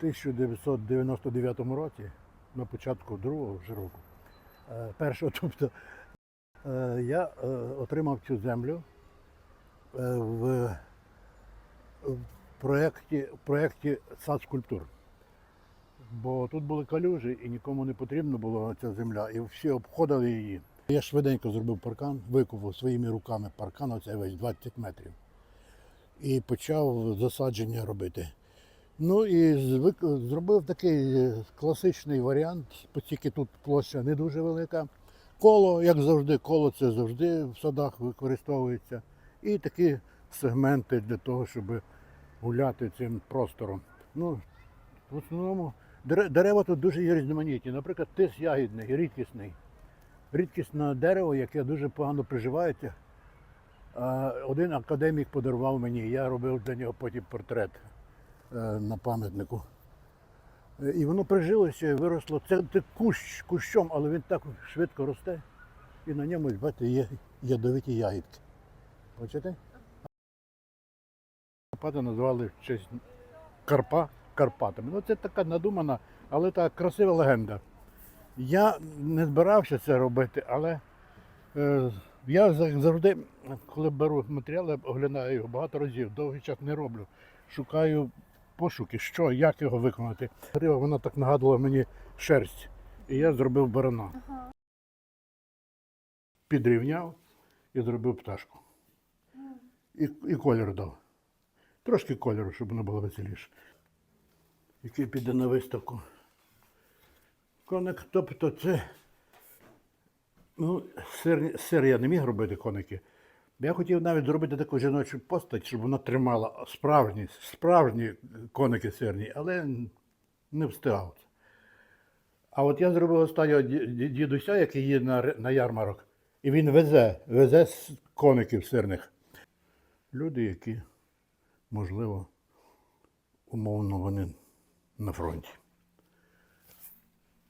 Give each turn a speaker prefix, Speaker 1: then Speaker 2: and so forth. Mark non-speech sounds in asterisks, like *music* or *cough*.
Speaker 1: 1999 році, на початку другого вже року, е, першого, *laughs* тобто, е, я е, отримав цю землю в, проєкті, проєкті сад скульптур. Бо тут були калюжі і нікому не потрібна була ця земля, і всі обходили її. Я швиденько зробив паркан, викопав своїми руками паркан, оцей весь 20 метрів. І почав засадження робити. Ну і звик- зробив такий е, класичний варіант, оскільки тут площа не дуже велика. Коло, як завжди, коло це завжди в садах використовується. І такі сегменти для того, щоб гуляти цим простором. Ну, в основному дерева тут дуже є різноманітні. Наприклад, тис ягідний, рідкісний. Рідкісне дерево, яке дуже погано приживається. Один академік подарував мені, я робив для нього потім портрет на пам'ятнику. Е, І воно прижилося і виросло. Це, це кущ кущом, але він так швидко росте. І на ньому, бачите, є ядовиті ягідки. Бачите? Карпати назвали в честь Карпа Карпатами. Ну це така надумана, але така красива легенда. Я не збирався це робити, але е, я завжди, коли беру матеріал, я оглядаю його багато разів, довгий час не роблю. Шукаю пошуки, що, як його виконати. Грива, Вона так нагадувала мені шерсть. І я зробив барана. Підрівняв і зробив пташку. І, і колір дав. Трошки кольору, щоб воно було веселіше. Який піде на виставку. Коник, тобто це. Ну, сир, сир я не міг робити коники. Я хотів навіть зробити таку жіночу постать, щоб вона тримала справжні, справжні коники сирні, але не встигав. А от я зробив останнього ді- ді- дідуся, який є на, на ярмарок, і він везе, везе коників сирних. Люди, які, можливо, умовно, вони на фронті.